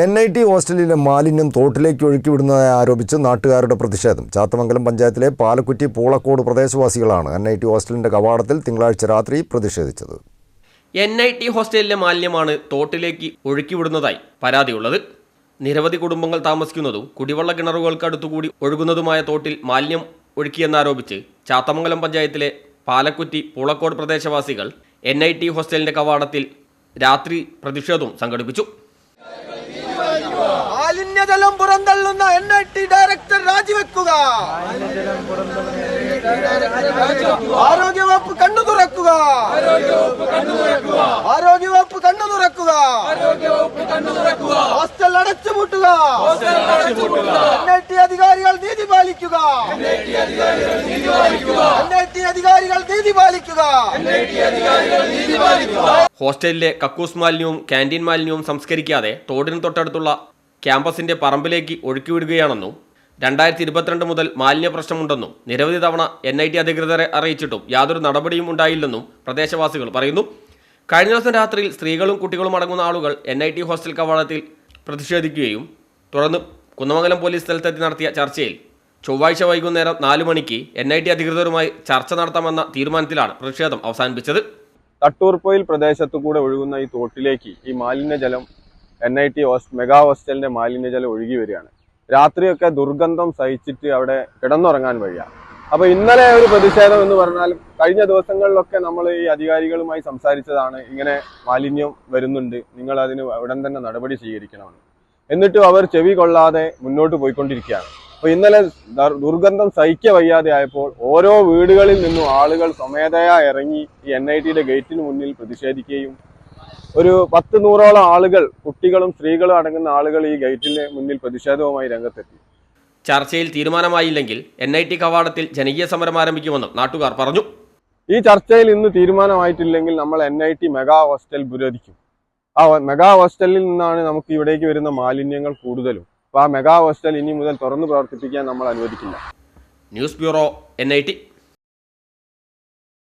N I T ഹോസ്റ്റലിലെ മാലിന്യം തോട്ടിലേക്ക് ഒഴുക്കിവിടുന്നതായി ആരോപിച്ച് നാട്ടുകാരുടെ പ്രതിഷേധം. ചാത്തമംഗലം പഞ്ചായത്തിലെ പാലക്കുറ്റി പൂളക്കോട് പ്രദേശവാസികളാണ് എൻ ഐ ടി ഹോസ്റ്റലിന്റെ കവാടത്തിൽ തിങ്കളാഴ്ച രാത്രി പ്രതിഷേധിച്ചത്. എൻ ഐ ടി ഹോസ്റ്റലിലെ മാലിന്യമാണ് തോട്ടിലേക്ക് ഒഴുക്കിവിടുന്നതായി പരാതിയുള്ളത്. നിരവധി കുടുംബങ്ങൾ താമസിക്കുന്നതും കുടിവെള്ള കിണറുകൾക്കടുത്തുകൂടി ഒഴുകുന്നതുമായ തോട്ടിൽ മാലിന്യം ഒഴുക്കിയെന്നാരോപിച്ച് ചാത്തമംഗലം പഞ്ചായത്തിലെ പാലക്കുറ്റി പൂളക്കോട് പ്രദേശവാസികൾ എൻ ഐ ടി ഹോസ്റ്റലിന്റെ കവാടത്തിൽ രാത്രി പ്രതിഷേധവും സംഘടിപ്പിച്ചു. മാലിന്യജലം പുറന്തള്ളുന്ന എൻ ഐ ടി ഡയറക്ടർ രാജിവെക്കുക. ആരോഗ്യവകുപ്പ് കണ്ണു തുറക്കുക. ആരോഗ്യവകുപ്പ് കണ്ണു തുറക്കുക. ഹോസ്റ്റൽ അടച്ചുപൂട്ടുക. എൻ ഐ ടി അധികാരികൾ നീതി പാലിക്കുക. എൻ ഐ ടി അധികാരികൾ നീതി പാലിക്കുക. ഹോസ്റ്റലിലെ കക്കൂസ് മാലിന്യവും കാന്റീൻ മാലിന്യവും സംസ്കരിക്കാതെ തോടിന് തൊട്ടടുത്തുള്ള ക്യാമ്പസിന്റെ പറമ്പിലേക്ക് ഒഴുക്കിവിടുകയാണെന്നും രണ്ടായിരത്തി ഇരുപത്തിരണ്ട് മുതൽ മാലിന്യ പ്രശ്നമുണ്ടെന്നും നിരവധി തവണ എൻ ഐ ടി അധികൃതരെ അറിയിച്ചിട്ടും യാതൊരു നടപടിയും ഉണ്ടായില്ലെന്നും പ്രദേശവാസികൾ പറയുന്നു. കഴിഞ്ഞ ദിവസം രാത്രിയിൽ സ്ത്രീകളും കുട്ടികളും അടങ്ങുന്ന ആളുകൾ എൻ ഐ ടി ഹോസ്റ്റൽ കവാടത്തിൽ പ്രതിഷേധിക്കുകയും തുടർന്ന് കുന്നമംഗലം പോലീസ് സ്ഥലത്തെത്തി നടത്തിയ ചർച്ചയിൽ ചൊവ്വാഴ്ച വൈകുന്നേരം നാലു മണിക്ക് എൻ ഐ ടി അധികൃതരുമായി ചർച്ച നടത്താമെന്ന തീരുമാനത്തിലാണ് പ്രതിഷേധം അവസാനിപ്പിച്ചത്. തട്ടൂർപ്പൊയിൽ പ്രദേശത്തു കൂടെ ഒഴുകുന്ന ഈ തോട്ടിലേക്ക് ഈ മാലിന്യജലം എൻ ഐ ടി മെഗാ ഹോസ്റ്റലിന്റെ മാലിന്യജലം ഒഴുകി വരികയാണ്. രാത്രിയൊക്കെ ദുർഗന്ധം സഹിച്ചിട്ട് അവിടെ കിടന്നുറങ്ങാൻ വഴിയാണ് അപ്പൊ ഇന്നലെ ഒരു പ്രതിഷേധം എന്ന് പറഞ്ഞാൽ കഴിഞ്ഞ ദിവസങ്ങളിലൊക്കെ നമ്മൾ ഈ അധികാരികളുമായി സംസാരിച്ചതാണ്. ഇങ്ങനെ മാലിന്യം വരുന്നുണ്ട്. നിങ്ങൾ അതിന് ഉടൻ തന്നെ നടപടി സ്വീകരിക്കണമെന്ന്. എന്നിട്ടും അവർ ചെവി കൊള്ളാതെ മുന്നോട്ട് പോയിക്കൊണ്ടിരിക്കുകയാണ്. അപ്പൊ ഇന്നലെ ദുർഗന്ധം സഹിക്ക വയ്യാതെ ആയപ്പോൾ ഓരോ വീടുകളിൽ നിന്നും ആളുകൾ സ്വമേധയാ ഇറങ്ങി ഈ എൻ ഐ ടിയുടെ ഗേറ്റിന് മുന്നിൽ പ്രതിഷേധിക്കുകയും ഒരു പത്ത് നൂറോളം ആളുകൾ കുട്ടികളും സ്ത്രീകളും അടങ്ങുന്ന ആളുകൾ ഈ ഗേറ്റിന് മുന്നിൽ പ്രതിഷേധവുമായി രംഗത്തെത്തി. ചർച്ചയിൽ തീരുമാനമായില്ലെങ്കിൽ എൻ ഐ ടി കവാടത്തിൽ ജനകീയ സമരം ആരംഭിക്കുമെന്നും നാട്ടുകാർ പറഞ്ഞു. ഈ ചർച്ചയിൽ ഇന്ന് തീരുമാനമായിട്ടില്ലെങ്കിൽ നമ്മൾ N I T mega hostel പുരോധിക്കും ആ മെഗാ ഹോസ്റ്റലിൽ നിന്നാണ് നമുക്ക് ഇവിടേക്ക് വരുന്ന മാലിന്യങ്ങൾ കൂടുതലും. അപ്പൊ ആ മെഗാ ഹോസ്റ്റൽ ഇനി മുതൽ തുറന്നു പ്രവർത്തിപ്പിക്കാൻ നമ്മൾ അനുവദിക്കില്ല. News bureau N I T